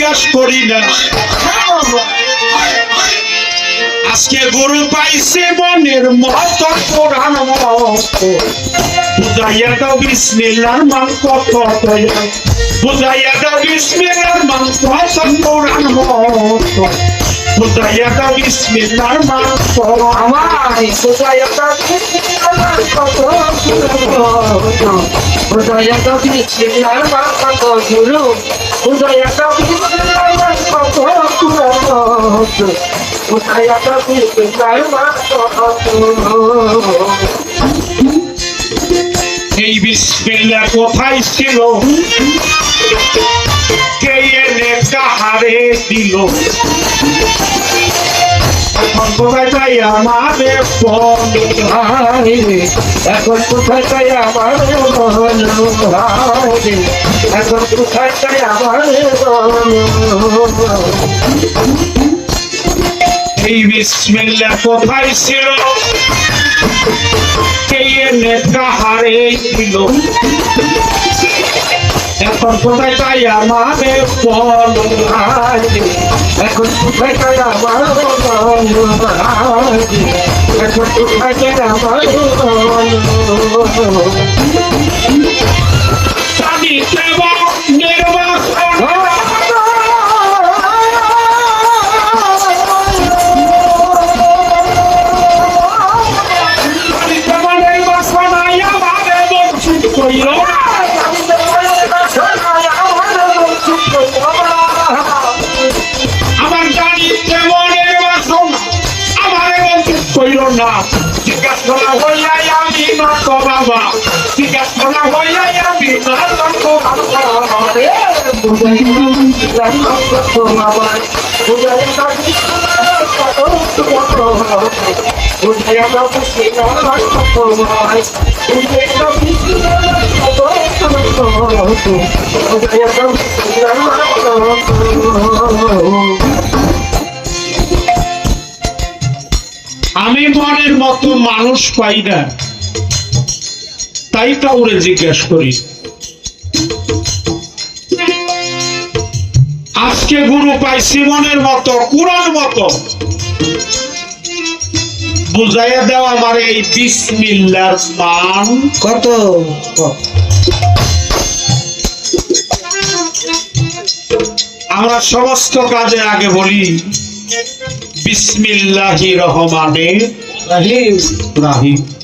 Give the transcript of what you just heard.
জিজ্ঞাসা করি না। আজকে গরু পাইছে মনের মত কোরআন বুঝাইয়া দাও বিসমিল্লার মান বুঝাইয়া দাও বিসমিল্লার মান কত কোরআন বুঝাইয়া দাও বিসমিল্লার মান কত আমায় কোথায় একটা আমার কত কোথায় একটা বিছিলার মা কত গুরু মা কত কোথায় এই বিসমিল্লা কোথায় ছিল? কে এনে কাহারে দিল? এখন কোথায় তাই আমার এই বিসমিল্লা কোথায় ছিল? কে এনে কাহারে বলো এখন কোথায় তাই আমার এখন কোথায় তাই আমার বলো জানি না। জিজ্ঞাসা করা হইয়াই আমি নট বাবা। জিজ্ঞাসা করা হইয়াই আমি নট বাবা। আমি মনের মতো মানুষ পাই না। তাই কাউরে জিজ্ঞেস করি আজকে গুরু পাই মনের মতো কুরার মতো। বুঝাইয়া দেওয়া আমার এই বিসমিল্লার মান। কত? আমরা সমস্ত কাজে আগে বলি বিসমিল্লাহি রহমানে রাহিম। রাহিম।